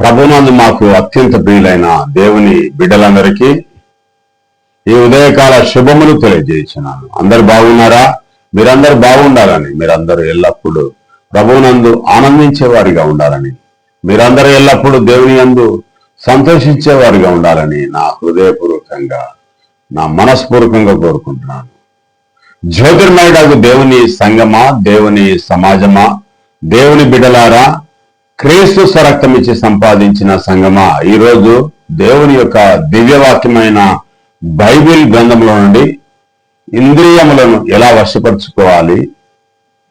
ప్రభునందు మాకు అత్యంత ప్రియులైన దేవుని బిడ్డలందరికీ ఈ ఉదయకాల శుభములు తెలియజేసినాను అందరు బాగున్నారా? మీరందరు బాగుండాలని మీరందరూ ఎల్లప్పుడూ ప్రభునందు ఆనందించే వారిగా ఉండాలని మీరందరూ ఎల్లప్పుడూ దేవుని అందు సంతోషించే వారిగా ఉండాలని నా హృదయపూర్వకంగా నా మనస్పూర్వకంగా కోరుకుంటున్నాను. జ్యోతిర్మయుడకు దేవుని సంగమా దేవుని సమాజమా దేవుని బిడలారా క్రీస్తు స్వరక్తం ఇచ్చి సంపాదించిన సంగమా? ఈరోజు దేవుని యొక్క దివ్యవాక్యమైన బైబిల్ గ్రంథంలో నుండి ఇంద్రియములను ఎలా వశపరుచుకోవాలి?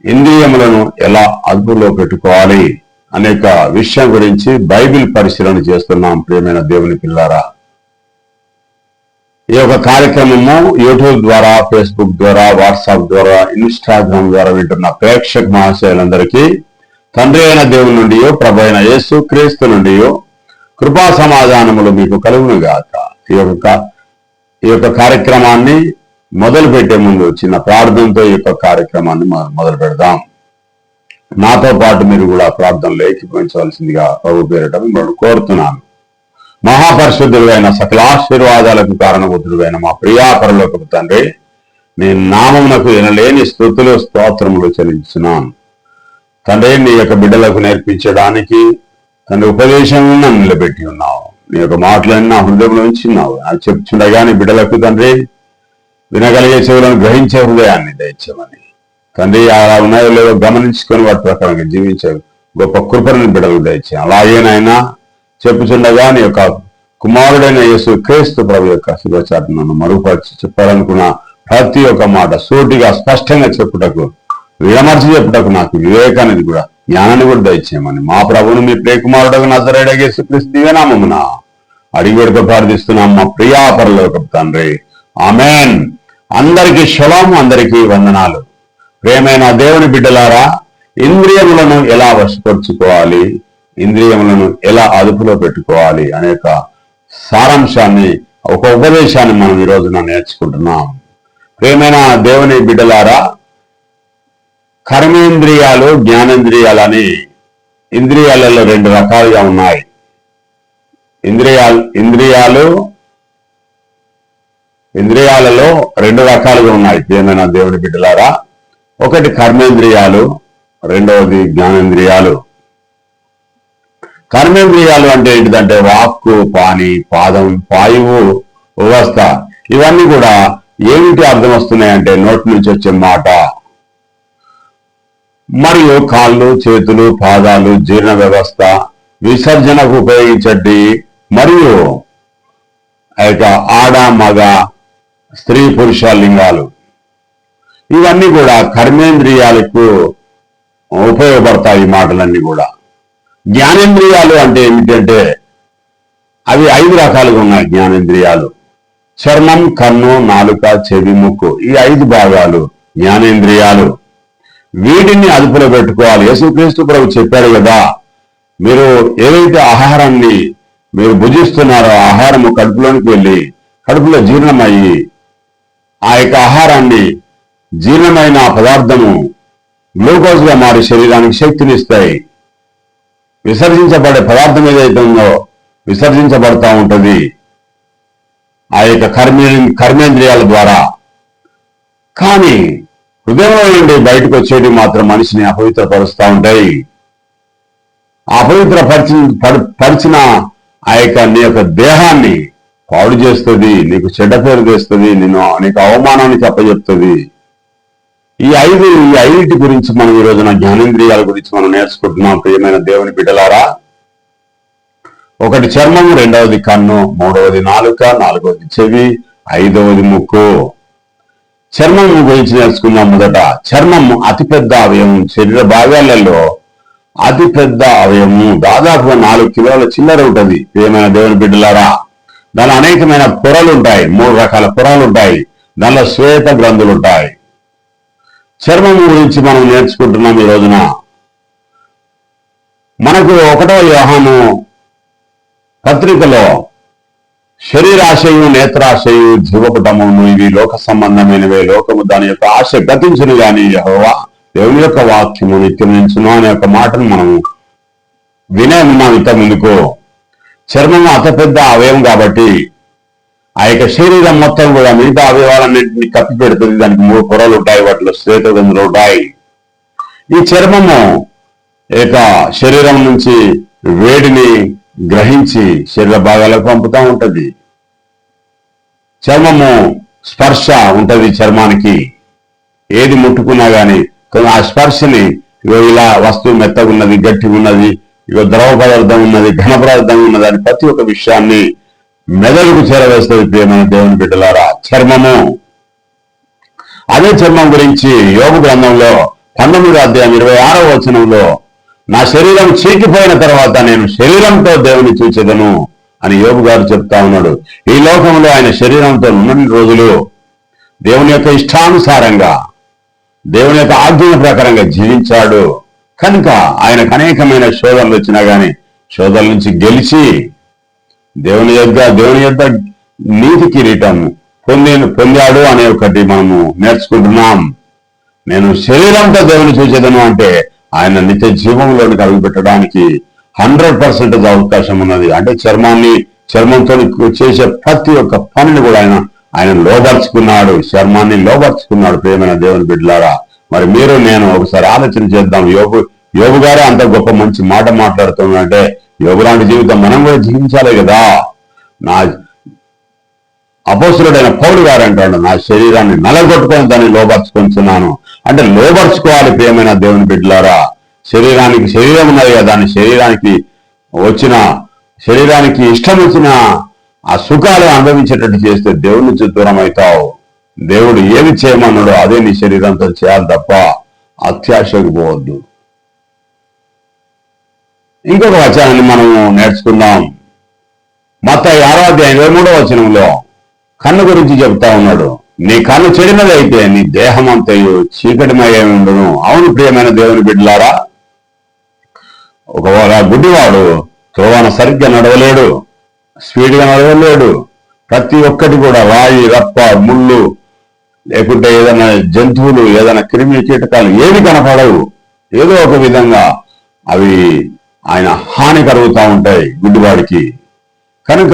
ఇంద్రియములను ఎలా అదుపులో పెట్టుకోవాలి? అనేక విషయం గురించి బైబిల్ పరిశీలన చేస్తున్నాం ప్రియమైన దేవుని పిల్లారా ఈ యొక్క కార్యక్రమము యూట్యూబ్ ద్వారా ఫేస్బుక్ ద్వారా వాట్సాప్ ద్వారా ఇన్స్టాగ్రామ్ ద్వారా వింటున్న ప్రేక్షక మహాశయులందరికీ తండ్రి అయిన దేవుని నుండి ప్రభు అయిన యేసు క్రీస్తు నుండి కృపా సమాధానములు మీకు కలుగును గాక. ఈ యొక్క ఈ యొక్క కార్యక్రమాన్ని మొదలు పెట్టే ముందు చిన్న ప్రార్థనతో ఈ యొక్క కార్యక్రమాన్ని మొదలు పెడదాం. నాతో పాటు మీరు కూడా ప్రార్థనలో ఏకీభవించవలసిందిగా ప్రభు పేరట మిమ్మల్ని కోరుతున్నాను. మహాపరిశుద్ధుడైన సకల ఆశీర్వాదాలకు కారణబుద్ధుడైన మా ప్రియాపరలోకపు తండ్రి నేను నామమునకు ఎనలేని స్థుతులు స్తోత్రములు చెల్లించున్నాను తండ్రి నీ యొక్క బిడ్డలకు నేర్పించడానికి తండ్రి ఉపదేశం నన్ను నిలబెట్టి ఉన్నావు. నీ యొక్క మాటలన్నీ నా హృదయంలో ఉంచున్నావు అది చెప్తుండగా నీ బిడ్డలకు తండ్రి వినగలిగే చెవులను గ్రహించే హృదయాన్ని దయచేయమని. తండ్రి అలా ఉన్నాయో లేదో గమనించుకొని వాటి ప్రకారంగా జీవించే గొప్ప కృపను బిడ్డలకు దయచేయం అలాగేనైనా చెప్పుచుండగా నీ యొక్క కుమారుడైన యేసు క్రీస్తు ప్రభు యొక్క శుభచారణను మరుగుపరిచి చెప్పాలనుకున్న ప్రతి ఒక్క మాట సూటిగా స్పష్టంగా చెప్పుటకు విడమర్చి చెప్పుటకు నాకు వివేకానికి కూడా జ్ఞానాన్ని కూడా దయచేయమని. మా ప్రభువును మీ ప్రియకుమారుడు నజరేడగేసి యేసు నామమున దివ్యనామమున అడిగి వేడుక ప్రార్థిస్తున్నాం మా ప్రియాపరలోక తండ్రి. ఆమెన్. అందరికీ శుభం అందరికీ వందనాలు. ప్రేమైన దేవుని బిడ్డలారా ఇంద్రియములను ఎలా వశపరుచుకోవాలి ఇంద్రియములను ఎలా అదుపులో పెట్టుకోవాలి అనేక సారాంశాన్ని ఒక ఉపదేశాన్ని మనం ఈ రోజున నేర్చుకుంటున్నాం. ప్రేమైన దేవుని బిడ్డలారా కర్మేంద్రియాలు జ్ఞానేంద్రియాలు అని ఇంద్రియాలలో రెండు రకాలుగా ఉన్నాయి. ఇంద్రియాలు ఇంద్రియాలు ఇంద్రియాలలో రెండు రకాలుగా ఉన్నాయి. ఏమైనా దేవుని బిడ్డలారా ఒకటి కర్మేంద్రియాలు రెండవది జ్ఞానేంద్రియాలు. కర్మేంద్రియాలు అంటే ఏంటిదంటే వాక్కు పాని పాదం పాయువు వ్యవస్థ. ఇవన్నీ కూడా ఏమిటి అర్థం వస్తున్నాయంటే నోటి నుంచి వచ్చే మాట. మరియు కాళ్ళు చేతులు పాదాలు జీర్ణ వ్యవస్థ విసర్జనకు ఉపయోగించండి. మరియు ఆ యొక్క ఆడ మగ స్త్రీ పురుష లింగాలు. ఇవన్నీ కూడా కర్మేంద్రియాలకు ఉపయోగపడతాయి ఈ మాటలన్నీ కూడా. జ్ఞానేంద్రియాలు అంటే ఏమిటంటే అవి ఐదు రకాలుగా ఉన్నాయి జ్ఞానేంద్రియాలు. చర్మం కన్ను నాలుక చెవి ముక్కు. ఈ ఐదు భాగాలు జ్ఞానేంద్రియాలు. వీటిని అదుపులో పెట్టుకోవాలి. యేసుక్రీస్తు ప్రభు చెప్పాడు కదా మీరు ఏదైతే ఆహారాన్ని మీరు భుజిస్తున్నారో ఆహారము కడుపులోనికి వెళ్ళి కడుపులో జీర్ణమయ్యి ఆ యొక్క ఆహారాన్ని జీర్ణమైన పదార్థము గ్లూకోజ్గా మారి శరీరానికి శక్తినిస్తాయి. విసర్జించబడే పదార్థం ఏదైతే ఉందో విసర్జించబడతా ఉంటుంది. ఆ యొక్క కర్మే కర్మేంద్రియాల ద్వారా. కానీ హృదయంలో నుండి బయటకు వచ్చేటి మాత్రం మనిషిని అపవిత్రపరుస్తూ ఉంటాయి. అపవిత్రపరిచి పరిచిన ఆ యొక్క నీ యొక్క దేహాన్ని పాడు చేస్తుంది నీకు చెడ్డ పేరు తెస్తుంది నేను నీకు అవమానానికి చెప్పజెప్తుంది. ఈ ఐదు ఈ ఐదు గురించి మనం ఈ రోజున జ్ఞానేంద్రియాల గురించి మనం నేర్చుకుంటున్నాం ప్రియమైన దేవుని బిడ్డలారా. ఒకటి చర్మం రెండవది కన్ను మూడవది నాలుక నాలుగవది చెవి ఐదవది ముక్కు. చర్మం గురించి నేర్చుకుందాం మొదట చర్మం అతిపెద్ద అవయవం. శరీర భాగాలలో అతిపెద్ద అవయవము. దాదాపుగా నాలుగు కిలోల చిల్లర ఉంటది. ప్రియమైన దేవుని బిడ్డలారా దాని అనేకమైన పొరలు ఉంటాయి. మూడు రకాల పొరలు ఉంటాయి. దానిలో శ్వేత గ్రంథులు ఉంటాయి. చర్మం గురించి మనం నేర్చుకుంటున్నాం ఈ రోజున. మనకు ఒకటో వ్యవహాను పత్రికలో శరీరాశయు నేత్రాశయు జీవపటమును ఇవి లోక సంబంధమైనవే. లోకము దాని యొక్క ఆశ గతించును గాని యహోవా దేవుని యొక్క వాక్యము నిత్యం నించును అనే యొక్క మాటను మనం వినే ఉన్నాం ఇంత ముందుకు. చర్మం అత పెద్ద అవయవం కాబట్టి ఆ యొక్క శరీరం మొత్తం కూడా మిగతా అవయవాలన్నింటినీ కప్పి పెడుతుంది. దానికి మూడు పొరలు ఉంటాయి వాటిలో శ్వేతగంధులు ఉంటాయి. ఈ చర్మము యొక్క శరీరం నుంచి వేడిని గ్రహించి శరీర భాగాలకు పంపుతా ఉంటది. చర్మము స్పర్శ ఉంటది చర్మానికి. ఏది ముట్టుకున్నా కానీ ఆ స్పర్శని ఇగో ఇలా వస్తువు మెత్తగా ఉన్నది ఉన్నది ఇగో ద్రవ పదార్థం ఉన్నది ఘన పదార్థం ఉన్నది అని ప్రతి ఒక్క విషయాన్ని మెదడుకు చేరవేస్తుంది ప్రియమైన దేవుని బిడ్డలారా. చర్మము. అదే చర్మం గురించి యోగ గ్రంథంలో పంతొమ్మిదో అధ్యాయం ఇరవై ఆరో వచనంలో నా శరీరం చీకిపోయిన తర్వాత నేను శరీరంతో దేవుని చూచెదను అని యోగు గారు చెప్తా ఉన్నాడు. ఈ లోకంలో ఆయన శరీరంతో ఉన్న రోజులు దేవుని యొక్క ఇష్టానుసారంగా దేవుని యొక్క ఆజ్ఞల ప్రకారంగా జీవించాడు. కనుక ఆయనకు అనేకమైన శోధనలు వచ్చినా గాని శోధనల నుంచి గెలిచి దేవుని యొక్క దేవుని యొక్క నీతి కిరీటం పొంది పొందాడు అనే ఒకటి మనము నేర్చుకుంటున్నాం. నేను శరీరంతో దేవుని చూసేదను అంటే ఆయన నిత్య జీవంలోనికి అడుగు పెట్టడానికి హండ్రెడ్ పర్సెంటేజ్ అవకాశం ఉన్నది. అంటే చర్మాన్ని చర్మంతో చేసే ప్రతి ఒక్క పనిని కూడా ఆయన ఆయన లోపరుచుకున్నాడు చర్మాన్ని లోపరుచుకున్నాడు ప్రేమైన దేవుని బిడ్డలారా మరి మీరు నేను ఒకసారి ఆలోచన చేద్దాం. యోగు యోగు గారే అంత గొప్ప మంచి మాట మాట్లాడుతున్నాడంటే యోగు లాంటి జీవితం మనం కూడా జీవించాలి కదా. నా అపోసురుడైన పౌరుడు గారు అంటాడు నా శరీరాన్ని నలగొట్టుకొని దాన్ని లోపరుచుకొంచున్నాను అంటే లోబర్చుకోవాలి ప్రియమైన దేవుని బిడ్డలారా. శరీరానికి శరీరం ఉన్నది కదా దాని శరీరానికి వచ్చిన శరీరానికి ఇష్టం వచ్చిన ఆ సుఖాలు అనుభవించేటట్టు చేస్తే దేవుడి నుంచి దూరం అవుతావు దేవుడు ఏమి చేయమన్నాడో అదే నీ శరీరంతో చేయాలి తప్ప అత్యాశకు పోవద్దు. ఇంకొక వచనాన్ని మనము నేర్చుకుందాం. మత ఆరాధ్య ఇరవై మూడో వచనంలో కన్ను గురించి చెప్తా ఉన్నాడు. నీ కన్ను చెడినదైతే నీ దేహం అంతయు చీకటిమయ్యే ఉండును. అవును ప్రియమైన దేవుని బిడ్డలారా ఒకవేళ గుడ్డివాడు త్రోవన సరిగ్గా నడవలేడు స్పీడ్గా నడవలేడు ప్రతి ఒక్కటి కూడా రాయి రప్ప ముళ్ళు లేకుంటే ఏదైనా జంతువులు ఏదైనా క్రిమి కీటకాలు ఏవి కనపడవు. ఏదో ఒక విధంగా అవి ఆయన హాని కలుగుతూ ఉంటాయి గుడ్డివాడికి. కనుక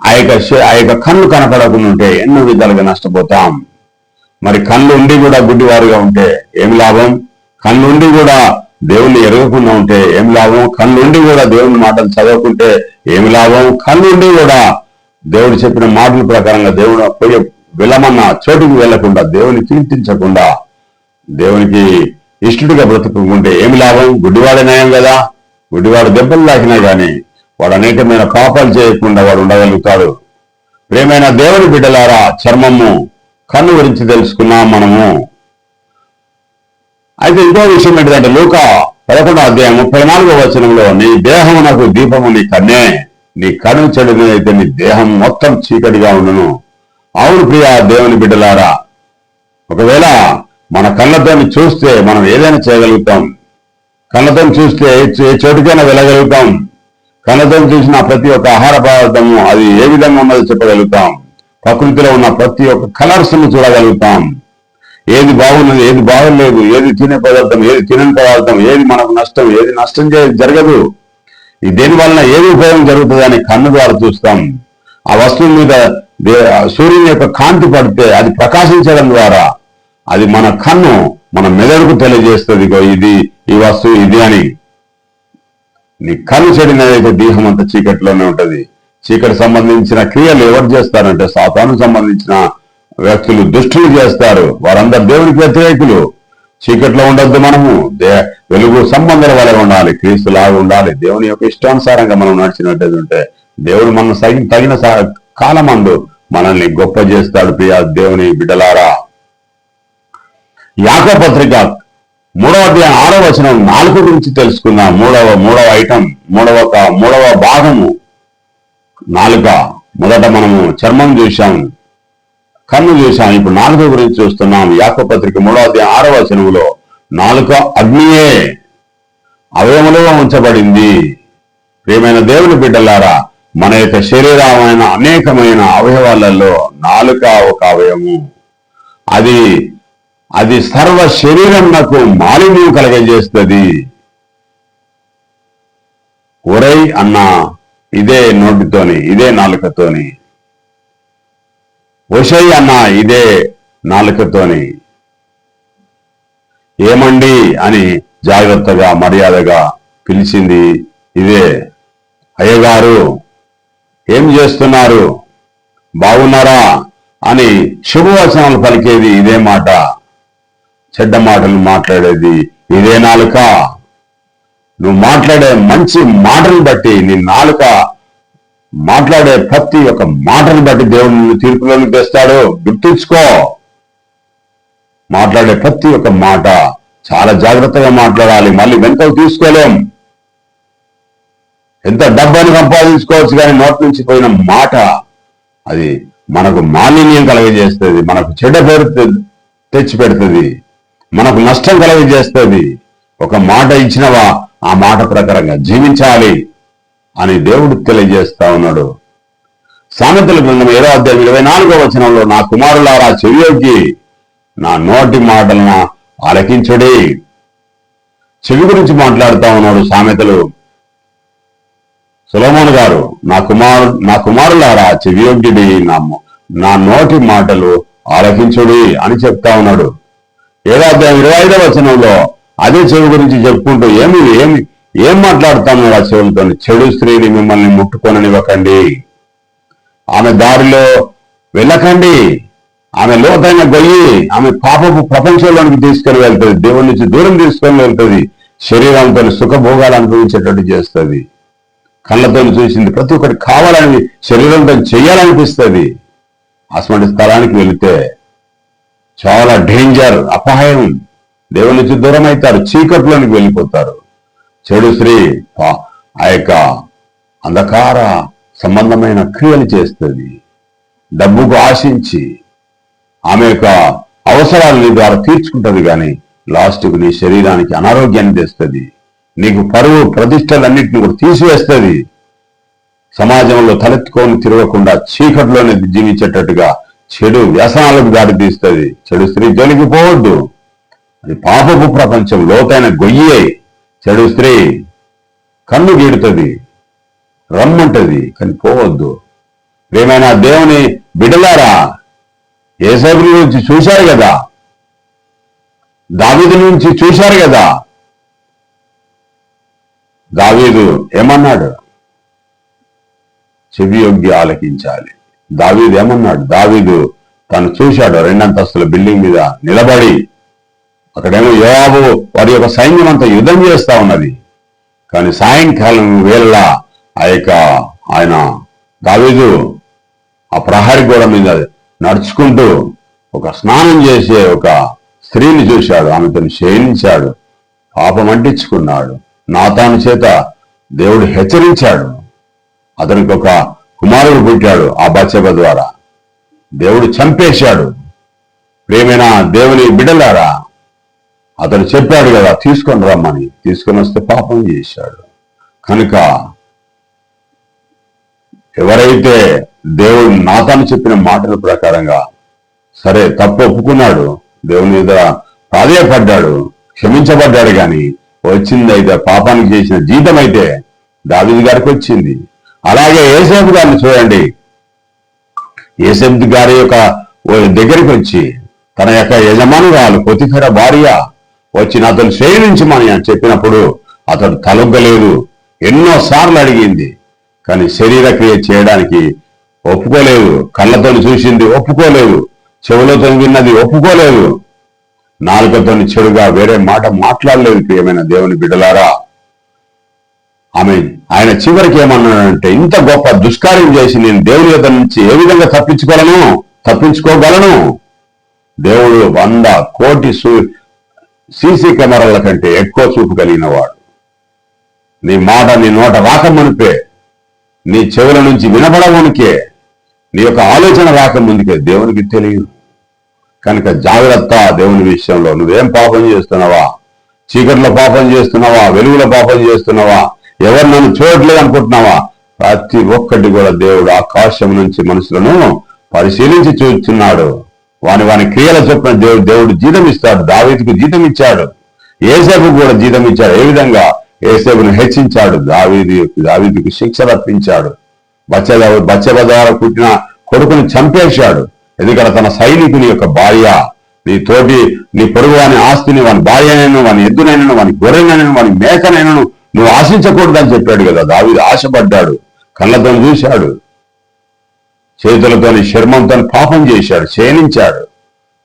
ఆ యొక్క ఆ యొక్క కళ్ళు కనపడకుండా ఉంటే ఎన్నో విధాలుగా నష్టపోతాం. మరి కళ్ళు ఉండి కూడా గుడ్డివారుగా ఉంటే ఏం లాభం? కళ్ళు ఉండి కూడా దేవుణ్ణి ఎరగకుండా ఉంటే ఏం లాభం? కళ్ళు ఉండి కూడా దేవుని మాటలు చదవకుంటే ఏమి లాభం? కళ్ళుండి కూడా దేవుడు చెప్పిన మాటల ప్రకారంగా దేవుడు పోయే వెళ్ళమన్న చోటుకు వెళ్ళకుండా దేవుని కీర్తించకుండా దేవునికి ఇష్టడిగా బ్రతుకుంటే ఏమి లాభం? గుడ్డివాడే నయం కదా? గుడ్డివాడు దెబ్బలు తాకినా కానీ వాడు అనేకమైన పాపాలు చేయకుండా వాడు ఉండగలుగుతాడు. ప్రేమైన దేవుని బిడ్డలారా చర్మము కన్ను గురించి తెలుసుకున్నాం మనము. అయితే ఇంకో విషయం ఏంటంటే లోక పదకొండో అధ్యాయం ముప్పై నాలుగో వచనంలో నీ దేహం నాకు దీపము నీ కన్నే నీ కన్ను అయితే నీ దేహం మొత్తం చీకటిగా ఉండును. అవును ప్రియ దేవుని బిడ్డలారా ఒకవేళ మన కళ్ళతో చూస్తే మనం ఏదైనా చేయగలుగుతాం. కళ్ళతో చూస్తే ఏ చోటుకైనా వెళ్ళగలుగుతాం. కళ్ళతో చూసిన ప్రతి ఒక్క ఆహార పదార్థము అది ఏ విధంగా ఉన్నదో చెప్పగలుగుతాం. ప్రకృతిలో ఉన్న ప్రతి ఒక్క కలర్స్ను చూడగలుగుతాం. ఏది బాగున్నది ఏది బాగలేదు ఏది తినే పదార్థం ఏది తినని పదార్థం ఏది మనకు నష్టం ఏది నష్టం చే- జరగదు. దేని వలన ఏది ఉపయోగం జరుగుతుంది అని కన్ను ద్వారా చూస్తాం. ఆ వస్తువు మీద దే- సూర్యుని యొక్క కాంతి పడితే అది ప్రకాశించడం ద్వారా అది మన కన్ను మన మెదడుకు తెలియజేస్తుంది. ఇది ఈ వస్తువు ఇది అని. నీ కన్ను చెడినదైతే దేహం అంతా చీకటిలోనే ఉంటది. చీకటి సంబంధించిన క్రియలు ఎవరు చేస్తారంటే సాతాను సంబంధించిన వ్యక్తులు దుష్టులు చేస్తారు. వారందరు దేవునికి వ్యతిరేకులు. చీకట్లో ఉండొద్దు మనము. దే వెలుగు సంబంధాల వలె ఉండాలి. క్రీస్తు లాగా ఉండాలి. దేవుని యొక్క ఇష్టానుసారంగా మనం నడిచినట్టు ఉంటే దేవుడు మన తగిన తగిన కాలమందు మనల్ని గొప్ప చేస్తాడు ప్రియా దేవుని బిడ్డలారా. యాకో పత్రిక మూడవ అధ్యాయం ఆరో వచనం నాలుగు గురించి తెలుసుకుందాం. మూడవ మూడవ ఐటమ్ మూడవ మూడవ భాగము. నాలుక మొదట మనము చర్మం చూశాం కన్ను చూశాం. ఇప్పుడు నాలుక గురించి చూస్తున్నాం. యాక పత్రిక మూడవ అధ్యాయం ఆరో వచనంలో నాలుక అగ్నియే అవయములో ఉంచబడింది. ప్రియమైన దేవుని బిడ్డలారా మన యొక్క శరీరమైన అనేకమైన అవయవాలలో నాలుక ఒక అవయము అది అది సర్వ శరీరం నాకు మాలిన్యం కలగజేస్తుంది. ఒరై అన్నా ఇదే నోటితోని ఇదే నాలుకతోని. ఒషై అన్నా ఇదే నాలుకతోని. ఏమండి అని జాగ్రత్తగా మర్యాదగా పిలిచింది ఇదే. అయ్యగారు ఏం చేస్తున్నారు? బాగున్నారా? అని శుభవచనాలు పలికేది ఇదే మాట. చెడ్డ మాటలు మాట్లాడేది ఇదే నాలుక. నువ్వు మాట్లాడే మంచి మాటలు బట్టి నీ నాలుక మాట్లాడే ప్రతి ఒక్క మాటను బట్టి దేవుడు నిన్ను తీర్పులోకి తెస్తాడు. గుర్తుంచుకో. మాట్లాడే ప్రతి ఒక్క మాట చాలా జాగ్రత్తగా మాట్లాడాలి. మళ్ళీ వెంటకు తీసుకోలేం. ఎంత డబ్బని సంపాదించుకోవచ్చు కానీ నోటి నుంచి పోయిన మాట అది మనకు మాలిన్యం కలగజేస్తుంది మనకు చెడ్డ పేరు తె- తెచ్చి పెడుతుంది. మనకు నష్టం కలగజేస్తుంది. ఒక మాట ఇచ్చినవా ఆ మాట ప్రకారంగా జీవించాలి అని దేవుడు తెలియజేస్తా ఉన్నాడు. సామెతల గ్రంథం ఏడో అధ్యాయం ఇరవై నాలుగో వచనంలో నా కుమారులారా చెవియోకి నా నోటి మాటలను ఆలకించుడి. చెవి గురించి మాట్లాడుతా ఉన్నాడు సామెతలు. సులమోన్ గారు నా కుమారు నా కుమారులారా చెవియోగ్యుడి నా నా నోటి మాటలు ఆలకించుడి అని చెప్తా ఉన్నాడు. ఏడాధ్యాయం ఇరవై ఐదవ వచనంలో అదే చెవి గురించి చెప్పుకుంటూ ఏమి ఏమి ఏం మాట్లాడుతాను ఆ చెవులతో? చెడు స్త్రీని మిమ్మల్ని ముట్టుకొననివ్వకండి. ఆమె దారిలో వెళ్ళకండి. ఆమె లోతైన గొయ్యి ఆమె పాపపు ప్రపంచంలోనికి తీసుకొని వెళ్తుంది. దేవుడి నుంచి దూరం తీసుకొని వెళ్తుంది. శరీరంతో సుఖభోగాలు అనుభవించేటట్టు చేస్తుంది. కళ్ళతో చూసింది ప్రతి ఒక్కటి కావాలని శరీరంతో చేయాలనిపిస్తుంది అటువంటి స్థలానికి వెళితే చాలా డేంజర్ అపాయం. దేవుని నుంచి దూరం అవుతారు చీకట్లోనికి వెళ్ళిపోతారు. చెడు స్త్రీ ఆ యొక్క అంధకార సంబంధమైన క్రియలు చేస్తుంది. డబ్బుకు ఆశించి ఆమె యొక్క అవసరాలని ద్వారా తీర్చుకుంటది కానీ లాస్ట్కు నీ శరీరానికి అనారోగ్యాన్ని తెస్తుంది. నీకు పరువు ప్రతిష్టలన్నింటినీ కూడా తీసివేస్తుంది. సమాజంలో తలెత్తుకొని తిరగకుండా చీకట్లోనే జీవించేటట్టుగా చెడు వ్యసనాలకు దారి తీస్తుంది చెడు స్త్రీ జోలికి పోవద్దు. అది పాపపు ప్రపంచం లోతైన గొయ్యే చెడు స్త్రీ. కన్ను గీడుతుంది రమ్మంటది కానీ పోవద్దు. ఏమైనా దేవుని బిడలారా ఏసైబు నుంచి చూశారు కదా? దావీదు నుంచి చూశారు కదా? దావీదు ఏమన్నాడు? చెవి యొగ్గి ఆలకించాలి. దావీదు ఏమన్నాడు? దావీదు తను చూశాడు రెండంతస్తుల బిల్డింగ్ మీద నిలబడి. అక్కడేమో యోవాబు వారి యొక్క సైన్యం అంతా యుద్ధం చేస్తా ఉన్నది. కానీ సాయంకాలం వేళ ఆ యొక్క ఆయన దావీదు ఆ ప్రహరి గోడ మీద నడుచుకుంటూ ఒక స్నానం చేసే ఒక స్త్రీని చూశాడు. ఆమెతో శయనించాడు పాపం అంటించుకున్నాడు. నాతాను చేత దేవుడు హెచ్చరించాడు. అతనికి ఒక కుమారుడు పుట్టాడు ఆ బచ్చబ ద్వారా. దేవుడు చంపేశాడు. ప్రేమైన దేవుని బిడలారా అతను చెప్పాడు కదా తీసుకొని రమ్మని. తీసుకొని వస్తే పాపం చేశాడు. కనుక ఎవరైతే దేవుడు నాతాను చెప్పిన మాటల ప్రకారంగా సరే తప్పు ఒప్పుకున్నాడు దేవుని మీద ప్రాధేయపడ్డాడు క్షమించబడ్డాడు కానీ వచ్చింది అయితే పాపానికి చేసిన జీతం అయితే దావిది గారికి వచ్చింది. అలాగే ఏసేపు గారిని చూడండి. ఏసేపు గారి యొక్క దగ్గరికి వచ్చి తన యొక్క యజమానురాలు పొతిఫెర భార్య వచ్చిన అతను శ్రేయించమని అని చెప్పినప్పుడు అతడు తలొగ్గలేదు. ఎన్నో సార్లు అడిగింది. కానీ శరీర క్రియ చేయడానికి ఒప్పుకోలేదు. కళ్ళతో చూసింది ఒప్పుకోలేదు. చెవులతో విన్నది ఒప్పుకోలేదు. నాలుకతో చెడుగా వేరే మాట మాట్లాడలేదు ప్రియమైన దేవుని బిడ్డలారా. ఆమె ఆయన చివరికి ఏమన్నాడంటే ఇంత గొప్ప దుష్కార్యం చేసి నేను దేవుని యొక్క నుంచి ఏ విధంగా తప్పించుకోగలను? తప్పించుకోగలను. దేవుడు వంద కోటి సూ సీసీ కెమెరాల కంటే ఎక్కువ చూపు కలిగిన వాడు. నీ మాట నీ నోట రాకమునిపే నీ చెవుల నుంచి వినపడమునికే నీ యొక్క ఆలోచన రాకముందుకే దేవునికి తెలియదు. కనుక జాగ్రత్త దేవుని విషయంలో. నువ్వేం పాపం చేస్తున్నావా? చీకట్లో పాపం చేస్తున్నావా? వెలుగులో పాపం చేస్తున్నావా? ఎవరు నన్ను చూడట్లేదు అనుకుంటున్నావా ప్రతి ఒక్కటి కూడా దేవుడు ఆకాశం నుంచి మనుషులను పరిశీలించి చూస్తున్నాడు. వాని వాని క్రియల చొప్పున దేవుడు దేవుడు జీతం ఇస్తాడు. దావీదుకు జీతం ఇచ్చాడు. ఏసేపు కూడా జీతం ఇచ్చాడు. ఏ విధంగా? ఏసేపును హెచ్చించాడు. దావీది దావీదికి శిక్ష రప్పించాడు. బచ్చ బచ్చబ ద్వారా పుట్టిన కొడుకుని చంపేశాడు. ఎందుకంటే తన సైనికుని యొక్క భార్య నీ తోటి నీ పొరుగు వాని ఆస్తిని వాని భార్యనైనా వాని ఎద్దునైనా వాని గొర్రెనైనా వాని మేకనైనా నువ్వు ఆశించకూడదని చెప్పాడు కదా దావీదు ఆశపడ్డాడు కళ్ళతో చూశాడు చేతులతోని శర్మంతో పాపం చేశాడు క్షీణించాడు.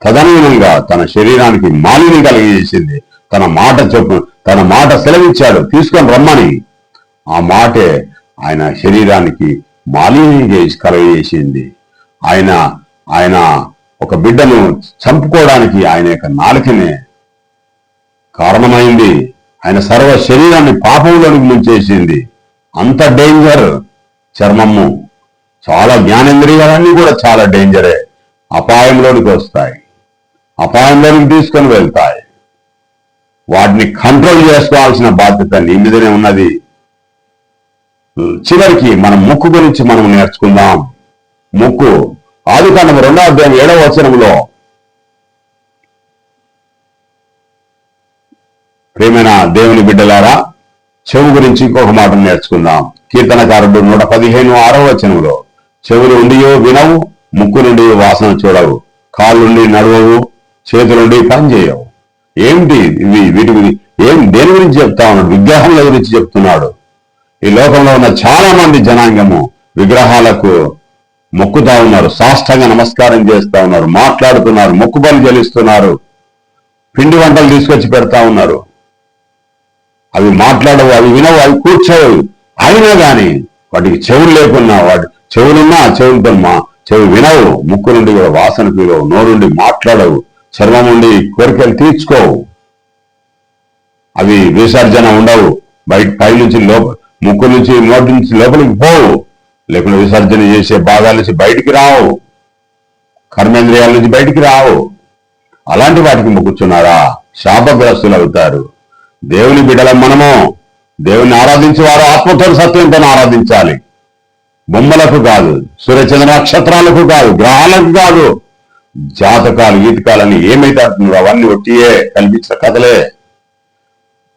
తదనుగుణంగా తన శరీరానికి మాలిని కలిగజేసింది తన మాట చెప్పు తన మాట సెలవిచ్చాడు తీసుకొని రమ్మని. ఆ మాటే ఆయన శరీరానికి మాలిని చేసి కలగజేసింది ఆయన ఆయన ఒక బిడ్డను చంపుకోవడానికి ఆయన యొక్క నాలుకనే కారణమైంది. ఆయన సర్వ శరీరాన్ని పాపంలోనికి ముంచేసింది అంత డేంజర్ చర్మము. చాలా జ్ఞానేంద్రియాలన్నీ కూడా చాలా డేంజరే అపాయంలోనికి వస్తాయి. అపాయంలోనికి తీసుకొని వెళ్తాయి. వాటిని కంట్రోల్ చేసుకోవాల్సిన బాధ్యత నీ మీదనే ఉన్నది. చివరికి మనం ముక్కు గురించి మనం నేర్చుకుందాం. ముక్కు ఆది కాండం రెండో అధ్యాయం ఏడవ వచనంలో ప్రేమైన దేవుని బిడ్డలారా చెవు గురించి ఇంకొక మాట నేర్చుకుందాం. కీర్తనకారుడు నూట పదిహేను ఆరో వచనంలో చెవులు ఉండియో వినవు ముక్కు నుండి వాసన చూడవు కాళ్ళుండి నడవవు చేతులుండి పని చేయవు ఏమిటి ఇవి? వీటి ఏం దేని గురించి చెప్తా ఉన్నాడు? విగ్రహాల గురించి చెప్తున్నాడు. ఈ లోకంలో ఉన్న చాలా మంది జనాంగము విగ్రహాలకు మొక్కుతా ఉన్నారు సాష్టంగా నమస్కారం చేస్తా ఉన్నారు మాట్లాడుతున్నారు మొక్కుబలి చెల్లిస్తున్నారు పిండి వంటలు తీసుకొచ్చి పెడతా ఉన్నారు. అవి మాట్లాడవు అవి వినవు అవి కూర్చోవు. అయినా కానీ వాటికి చెవులు లేకున్నా వాటి చెవులున్నా చెవులతో మా చెవి వినవు. ముక్కు నుండి కూడా వాసన పీలవు నోరుండి మాట్లాడవు. చర్మం నుండి కోరికలు తీర్చుకోవు. అవి విసర్జన ఉండవు. బయట పై నుంచి లోప ముక్కు నుంచి నోటి నుంచి లోపలికి పోవు. లేకుండా విసర్జన చేసే భాగాల నుంచి బయటికి రావు. కర్మేంద్రియాల నుంచి బయటికి రావు. అలాంటి వాటికి మొక్కుచున్నారా? శాపగ్రస్తులు అవుతారు. దేవుని బిడ్డల మనము. దేవుని ఆరాధించేవారు ఆత్మతో సత్యంతో ఆరాధించాలి. బొమ్మలకు కాదు సూర్యచంద్ర నక్షత్రాలకు కాదు గ్రహాలకు కాదు జాతకాలు గీతకాలని ఏమైతే అవన్నీ ఒట్టియే కల్పించిన కథలే.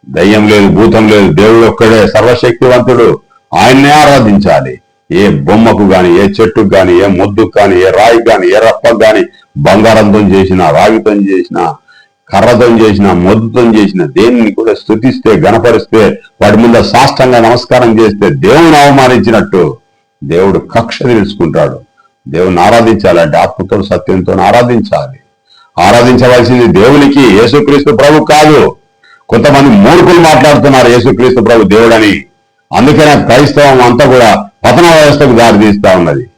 దయ్యం లేదు భూతం లేదు దేవుడు ఒక్కడే సర్వశక్తివంతుడు. ఆయన్నే ఆరాధించాలి. ఏ బొమ్మకు గాని ఏ చెట్టుకు గాని ఏ ముద్దుకు గాని ఏ రాయికి గాని ఏ రప్పకు గాని బంగారంతో చేసిన రాగితో చేసిన కర్రతం చేసిన మొద్దుతం చేసిన దేనిని కూడా స్థుతిస్తే గణపరిస్తే వాటి మీద సాష్టంగా నమస్కారం చేస్తే దేవుని అవమానించినట్టు దేవుడు కక్ష తెలుసుకుంటాడు. దేవుని ఆరాధించాలంటే ఆత్మతో సత్యంతో ఆరాధించాలి. ఆరాధించవలసింది దేవునికి యేసుక్రీస్తు ప్రభు కాదు. కొంతమంది మూర్ఖులు మాట్లాడుతున్నారు యేసుక్రీస్తు ప్రభు దేవుడని. అందుకనే క్రైస్తవం అంతా కూడా పతన వ్యవస్థకు దారితీస్తా ఉన్నది.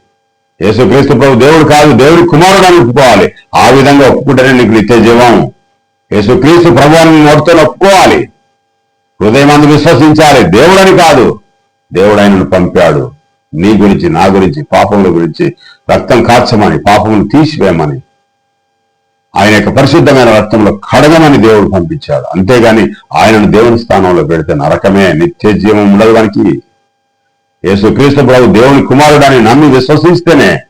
యేసుక్రీస్తు ప్రభు దేవుడు కాదు దేవుడి కుమారుడు అని ఒప్పుకోవాలి. ఆ విధంగా ఒప్పుకుంటేనే నీకు నిత్య జీవం. యేసుక్రీస్తు ప్రభు నోటితో ఒప్పుకోవాలి హృదయం అందు విశ్వసించాలి. దేవుడని కాదు. దేవుడు ఆయనను పంపాడు. నీ గురించి నా గురించి పాపముల గురించి రక్తం కాచమని పాపమును తీసివేయమని. ఆయన యొక్క పరిశుద్ధమైన రక్తంలో కడగమని దేవుడు పంపించాడు. అంతేగాని ఆయనను దేవుని స్థానంలో పెడితే నరకమే నిత్య జీవం ఉండదు వానికి. యేసుక్రీస్తు ప్రభు దేవుని కుమారుడు అని నమ్మి విశ్వసిస్తేనే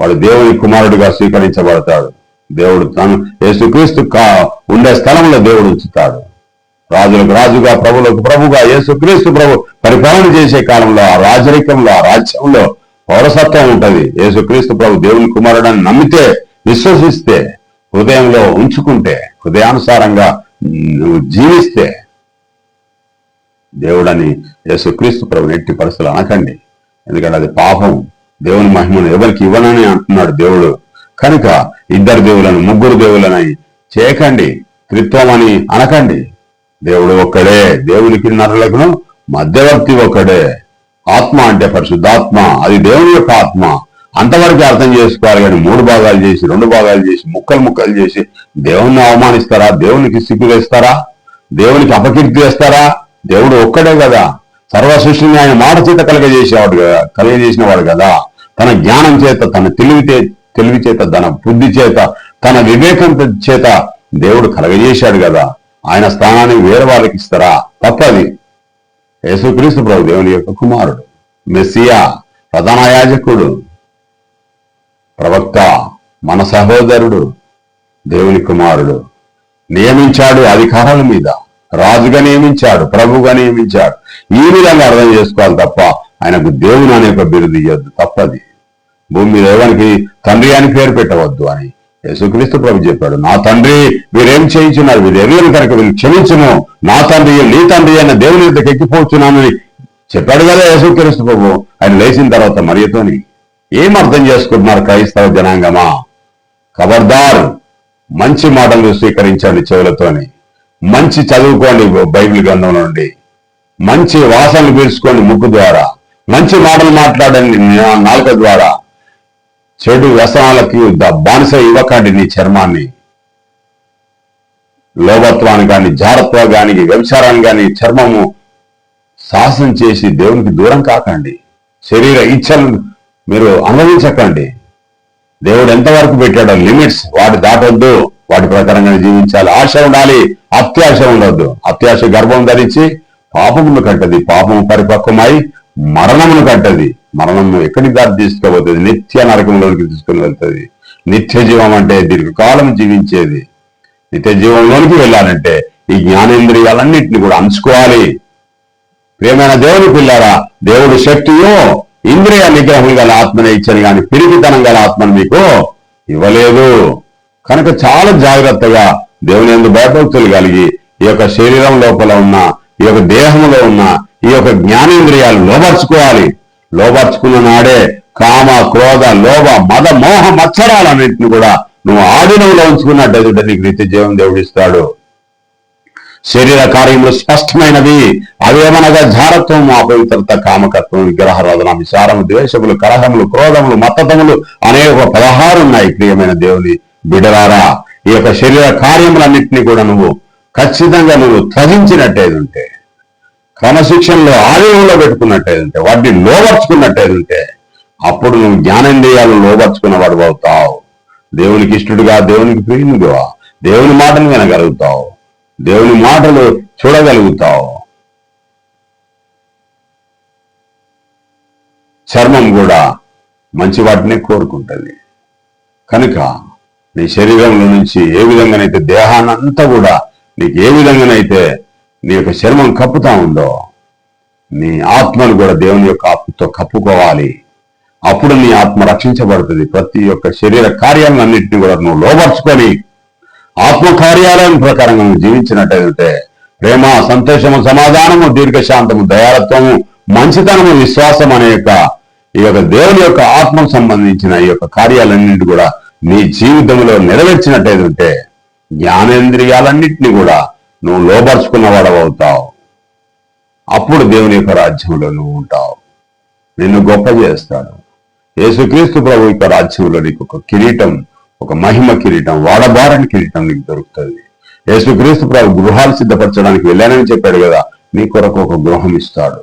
వాడు దేవుని కుమారుడిగా స్వీకరించబడతాడు. దేవుడు తను యేసుక్రీస్తు కా ఉండే స్థలంలో దేవుడు ఉంచుతాడు. రాజులకు రాజుగా ప్రభులకు ప్రభుగా యేసుక్రీస్తు ప్రభు పరిపాలన చేసే కాలంలో ఆ రాజరికంలో ఆ రాజ్యంలో పౌరసత్వం ఉంటది. యేసుక్రీస్తు ప్రభు దేవుని కుమారుడని నమ్మితే విశ్వసిస్తే హృదయంలో ఉంచుకుంటే హృదయానుసారంగా నువ్వు జీవిస్తే దేవుడని యేసుక్రీస్తు ప్రభు ఎట్టి పరిస్థితులు అనకండి. ఎందుకంటే అది పాపం. దేవుని మహిమను ఎవరికి ఇవ్వనని అంటున్నాడు దేవుడు. కనుక ఇద్దరు దేవులను ముగ్గురు దేవులని చేయకండి త్రిత్వం అని అనకండి. దేవుడు ఒక్కడే దేవునికి నరులకు మధ్యవర్తి ఒక్కడే. ఆత్మ అంటే పరిశుద్ధాత్మ అది దేవుని యొక్క ఆత్మ. అంతవరకు అర్థం చేసుకోవాలి కానీ మూడు భాగాలు చేసి రెండు భాగాలు చేసి ముక్కలు ముక్కలు చేసి దేవుణ్ణి అవమానిస్తారా? దేవునికి సిగ్గు వేస్తారా? దేవునికి అపకీర్తి వేస్తారా? దేవుడు ఒక్కడే కదా. సర్వ సృష్టిని ఆయన మాట చేత కలగజేసేవాడు కదా కలగజేసిన వాడు కదా. తన జ్ఞానం చేత తన తెలివితే తెలివి చేత తన బుద్ధి చేత తన వివేకం చేత దేవుడు కలగజేశాడు కదా. ఆయన స్థానాన్ని వేరే వాళ్ళకి ఇస్తారా? తప్పది. యేసుక్రీస్తు ప్రభు దేవుని యొక్క కుమారుడు మెస్సియా ప్రధాన యాజకుడు ప్రవక్త మన సహోదరుడు దేవుని కుమారుడు. నియమించాడు అధికారాల మీద రాజుగా నియమించాడు ప్రభుగా నియమించాడు. ఈ విధంగా అర్థం చేసుకోవాలి తప్ప ఆయనకు దేవుని అనే ఒక బిరుదు ఇవ్వద్దు తప్పది. భూమి మీద ఎవరికి తండ్రి అని పేరు పెట్టవద్దు అని యేసుక్రీస్తు ప్రభు చెప్పాడు. నా తండ్రి మీరేం చేయించున్నారు? వీరు ఎరువులు కనుక వీళ్ళు క్షమించను. నా తండ్రి నీ తండ్రి అయిన దేవుని దగ్గరికి ఎక్కిపోతున్నానని చెప్పాడు కదా యేసుక్రీస్తు ప్రభు. ఆయన లేచిన తర్వాత మరియతోని ఏం అర్థం చేసుకుంటున్నారు క్రైస్తవ జనాంగమా? ఖబర్దార్ మంచి మాటలు స్వీకరించండి చెవులతోని. మంచి చదువుకోండి బైబిల్ గ్రంథం నుండి. మంచి వాసనలు పీల్చుకోండి ముక్కు ద్వారా. మంచి మాటలు మాట్లాడండి నా- నాలుక ద్వారా. చెడు వ్యసనాలకి ద- బానిస ఇవ్వకండి నీ చర్మాన్ని. లోభత్వాన్ని కానీ జారత్వానికి వ్యభిచారాన్ని కానీ చర్మము సాహసం చేసి దేవునికి దూరం కాకండి. శరీర ఇచ్చలను మీరు అనుభవించకండి. దేవుడు ఎంతవరకు పెట్టాడో లిమిట్స్ వాటి దాటొద్దు. వాటి ప్రకారంగా జీవించాలి. ఆశ ఉండాలి. అత్యాశ ఉండొద్దు. అత్యాశ గర్భం ధరించి పాపమును కట్టది. పాపము పరిపక్వమై మరణమును కట్టది. మరణం ఎక్కడికి దారి తీసుకుపోతుంది నిత్య నరకంలోనికి తీసుకుని వెళ్తుంది. నిత్య జీవం అంటే దీర్ఘకాలం జీవించేది. నిత్య జీవంలోనికి వెళ్ళాలంటే ఈ జ్ఞానేంద్రియాలన్నింటినీ కూడా అంచుకోవాలి. ప్రేమైన దేవుని పిల్లారా దేవుడి శక్తియో ఇంద్రియ నిగ్రహం గల ఆత్మనే ఇచ్చని కానీ పిరిగితనం గల ఆత్మను మీకు ఇవ్వలేదు. కనుక చాలా జాగ్రత్తగా దేవుని ఎందుకు భయభక్తులు కలిగి ఈ యొక్క శరీరం లోపల ఉన్న ఈ యొక్క దేహంలో ఉన్న ఈ యొక్క జ్ఞానేంద్రియాలు లోపరుచుకోవాలి లోపరుచుకున్న నాడే కామ క్రోధ లోభ మద మోహ మత్సరాలన్నింటిని కూడా నువ్వు ఆధీనంలో ఉంచుకున్నట్టయితే నీకు నిత్య జీవం దేవుడిస్తాడు. శరీర కార్యములు స్పష్టమైనవి. అవేమనగా జారత్వం అపవిత్రత కామకత్వం విగ్రహారాధన విచారము ద్వేషములు కలహములు క్రోధములు మత్తతములు అనేక పదహారు ఉన్నాయి ప్రియమైన దేవుని బిడరారా ఈ యొక్క శరీర కార్యములన్నింటినీ కూడా నువ్వు ఖచ్చితంగా నువ్వు త్వజించినట్టేదుంటే క్రమశిక్షణలో ఆలయంలో పెట్టుకున్నట్టేదుంటే వాటిని లోబర్చుకున్నట్టేదుంటే అప్పుడు నువ్వు జ్ఞానేంద్రియాలు లోబర్చుకున్న వాడు అవుతావు. దేవునికి ఇష్టడుగా దేవునికి ప్రియునిగా దేవుని మాటలు వినగలుగుతావు. దేవుని మాటలు చూడగలుగుతావు. చర్మం కూడా మంచి వాటినే కోరుకుంటుంది. కనుక నీ శరీరంలో నుంచి ఏ విధంగానైతే దేహాన్నంతా కూడా నీకు ఏ విధంగానైతే నీ యొక్క చర్మం కప్పుతా ఉందో నీ ఆత్మను కూడా దేవుని యొక్క ఆత్మతో కప్పుకోవాలి. అప్పుడు నీ ఆత్మ రక్షించబడుతుంది. ప్రతి ఒక్క శరీర కార్యాలన్నింటినీ కూడా నువ్వు లోపరుచుకొని ఆత్మ కార్యాలయం ప్రకారంగా నువ్వు జీవించినట్టయితే ప్రేమ సంతోషము సమాధానము దీర్ఘశాంతము దయాలత్వము మంచితనము విశ్వాసం అనే యొక్క ఈ యొక్క దేవుని యొక్క ఆత్మకు సంబంధించిన ఈ యొక్క కార్యాలన్నింటి కూడా నీ జీవితంలో నెరవేర్చినట్టయితే జ్ఞానేంద్రియాలన్నింటినీ కూడా నువ్వు లోపరుచుకున్న వాడవవుతావు అప్పుడు దేవుని యొక్క రాజ్యంలో నువ్వు ఉంటావు. నిన్ను గొప్ప చేస్తాడు యేసుక్రీస్తు ప్రభు యొక్క రాజ్యంలో నీకు ఒక కిరీటం ఒక మహిమ కిరీటం వాడబారని కిరీటం నీకు దొరుకుతుంది. యేసుక్రీస్తు ప్రభు గృహాలు సిద్ధపరచడానికి వెళ్ళానని చెప్పాడు కదా నీ కొరకు ఒక గృహం ఇస్తాడు.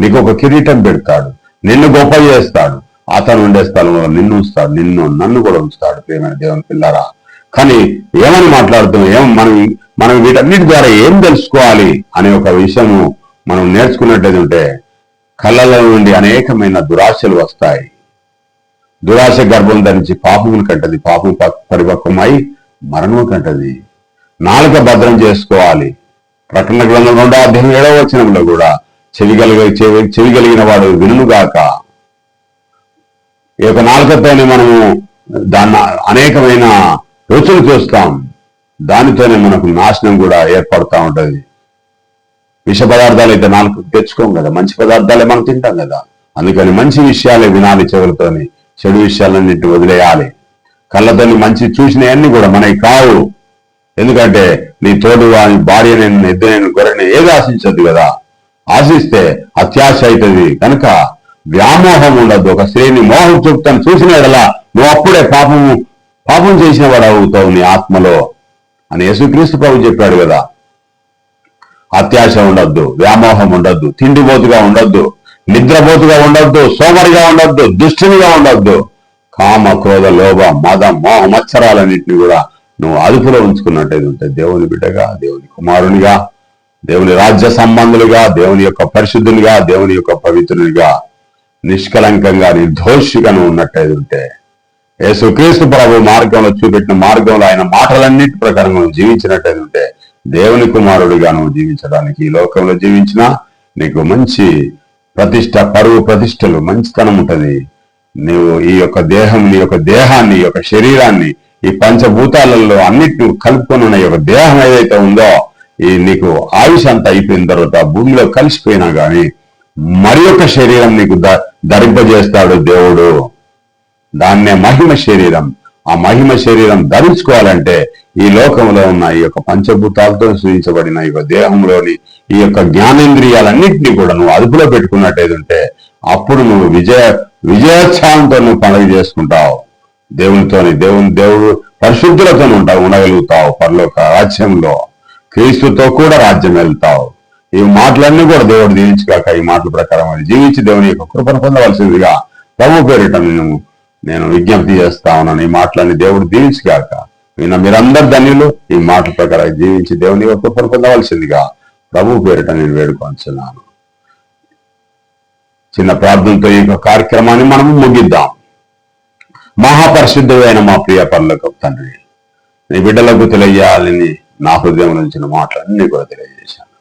నీకు ఒక కిరీటం పెడతాడు. నిన్ను గొప్ప చేస్తాడు. అతను ఉండే స్థలంలో నిన్ను ఉంచుతాడు. నిన్ను నన్ను కూడా ఉంచుతాడు ప్రేమైన దేవుని పిల్లరా. కానీ ఏమని మాట్లాడుతున్నాం ఏం మనం మనం వీటన్నిటి ద్వారా ఏం తెలుసుకోవాలి అనే ఒక విషయము మనం నేర్చుకున్నట్టయితే కళ్ళలో నుండి అనేకమైన దురాశలు వస్తాయి. దురాశ గర్భం ధరించి పాపమును కంటది పాపం పరిపక్వమై మరణము కంటది. నాలుక భద్రం చేసుకోవాలి. ప్రకటన గ్రంథం రెండో అధ్యాయం ఏడవ వచనంలో కూడా చెవి కలిగ చెవి చెవి కలిగిన వాడు వినుగాక ఈ యొక్క నాలుకతోనే మనము దాన్ని అనేకమైన రుచులు చూస్తాం. దానితోనే మనకు నాశనం కూడా ఏర్పడుతూ ఉంటది. విష పదార్థాలు అయితే నాలుగు తెచ్చుకోం కదా మంచి పదార్థాలే మనం తింటాం కదా. అందుకని మంచి విషయాలే వినాలి చెవులతోని చెడు విషయాలన్నింటి వదిలేయాలి. కళ్ళతోని మంచి చూసినవన్నీ కూడా మనకి కావు. ఎందుకంటే నీ తోడు వాని భార్య నేను ఎద్దునైన గొర్రెని ఏది ఆశించద్దు కదా. ఆశిస్తే అత్యాశ అవుతుంది కనుక వ్యామోహం ఉండదు. ఒక స్త్రీని మోహం చూపుతాను చూసిన ఎడలా నువ్వు అప్పుడే పాపము పాపం చేసిన వాడు అవుతావు నీ ఆత్మలో. అని యేసుక్రీస్తు ప్రభు చెప్పాడు కదా. అత్యాశ ఉండొద్దు వ్యామోహం ఉండొద్దు తిండిబోతుగా ఉండొద్దు నిద్రపోతుగా ఉండొద్దు సోమరిగా ఉండొద్దు దుష్టునిగా ఉండొద్దు. కామ క్రోధ లోభ మద మోహ మత్సరాలన్నింటినీ కూడా నువ్వు అదుపులో ఉంచుకున్నట్టయితే ఉంటే దేవుని బిడ్డగా దేవుని కుమారునిగా దేవుని రాజ్య సంబంధులుగా దేవుని యొక్క పరిశుద్ధునిగా దేవుని యొక్క పవిత్రునిగా నిష్కలంకంగా నిర్దోషిగా నువ్వు ఉన్నట్టయితే ఉంటే యేసుక్రీస్తు ప్రభు మార్గంలో చూపెట్టిన మార్గంలో ఆయన మాటలన్నిటి ప్రకారం నువ్వు జీవించినట్టయితే ఉంటే దేవుని కుమారుడిగా నువ్వు జీవించడానికి ఈ లోకంలో జీవించినా నీకు మంచి ప్రతిష్ట పరువు ప్రతిష్టలు మంచితనం ఉంటుంది. నువ్వు ఈ యొక్క దేహం నీ యొక్క దేహాన్ని యొక్క శరీరాన్ని ఈ పంచభూతాలలో అన్నిటిని కలుపుకొని ఉన్న యొక్క దేహం ఏదైతే ఉందో ఈ నీకు ఆయుష్ అంతా అయిపోయిన తర్వాత భూమిలో కలిసిపోయినా గాని మరి యొక్క శరీరం నీకు ద ధరింపజేస్తాడు దేవుడు. దాన్నే మహిమ శరీరం. ఆ మహిమ శరీరం ధరించుకోవాలంటే ఈ లోకంలో ఉన్న ఈ యొక్క పంచభూతాలతో సూచించబడిన ఈ యొక్క దేహంలోని ఈ యొక్క జ్ఞానేంద్రియాలన్నింటినీ కూడా నువ్వు అదుపులో పెట్టుకున్నట్టయితే ఉంటే అప్పుడు నువ్వు విజయ విజయోత్సాహంతో నువ్వు పండుగ చేసుకుంటావు. దేవునితోని దేవుని దేవుడు పరిశుద్ధులతో ఉంటావు ఉండగలుగుతావు పరలోక రాజ్యంలో. క్రీస్తుతో కూడా రాజ్యం వెళ్తావు. ఈ మాటలన్నీ కూడా దేవుడు దీవించగాక ఈ మాటల ప్రకారం అది జీవించి దేవుని యొక్క కృపను పొందవలసిందిగా ప్రభు పేరిట నేను నేను విజ్ఞప్తి చేస్తా ఉన్నాను. ఈ మాటలన్నీ దేవుడు దీవించుగాక విన్న మీరందరు ధన్యులు. ఈ మాటల ప్రకారం జీవించి దేవుని యొక్క కృపను పొందవలసిందిగా ప్రభు పేరిట నేను వేడుకొంచున్నాను. చిన్న ప్రార్థనతో ఈ కార్యక్రమాన్ని మనం ముగిద్దాం. మహాపరిశుద్ధమైన మా ప్రియ పనులకు తండ్రి నీ బిడ్డలకు తెలియజేయాలని నా హృదయం నుంచి మాటలన్నీ కూడా తెలియజేశాను.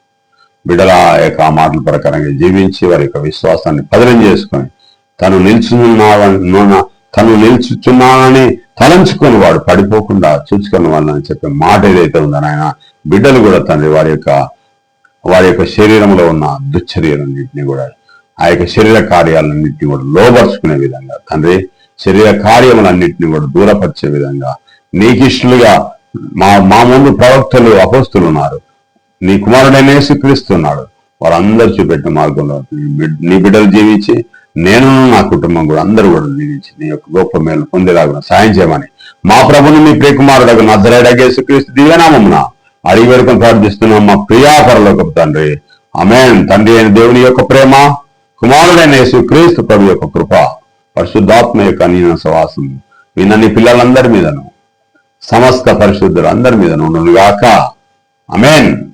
బిడ్డల యొక్క మాటల ప్రకారంగా జీవించి వారి యొక్క విశ్వాసాన్ని పదనం చేసుకొని తను నిల్చున్నావని తను నిల్చుచున్నానని తలంచుకొని వాడు పడిపోకుండా చూసుకొని వాళ్ళని చెప్పే మాట ఏదైతే ఉందో ఆయన బిడ్డలు కూడా తండ్రి వారి యొక్క వారి యొక్క శరీరంలో ఉన్న దుశ్చర్యలన్నింటినీ కూడా ఆ యొక్క శరీర కార్యాలన్నింటినీ కూడా లోపరుచుకునే విధంగా తండ్రి శరీర కార్యములన్నింటినీ కూడా దూరపరిచే విధంగా నీకు మా మా ముందు ప్రవక్తలు అపోస్తులు ఉన్నారు. నీ కుమారుడైన యేసుక్రీస్తున్నాడు వారందరూ చూపెట్టిన మార్గంలో నీ బిడ్డలు జీవించి నేను నా కుటుంబం కూడా అందరూ కూడా నిలిచి నీ యొక్క గొప్ప మేలు పొందేలాగా సాయం చేయమని మా ప్రభుని మీ ప్రియకుమారుడు నద్దరేడగ క్రీస్తు దివ్యనామమున అడిగి వరకు ప్రార్థిస్తున్నాం. మా ప్రియాపరలోక తండ్రి. అమేన్ తండ్రి అయిన దేవుని యొక్క ప్రేమ కుమారుడైన యేసు క్రీస్తు ప్రభు యొక్క కృప పరిశుద్ధాత్మ యొక్క నీన సవాసం విన్న పిల్లలందరి మీదను సమస్త పరిశుద్ధులు అందరి మీదను ఉండును అమేన్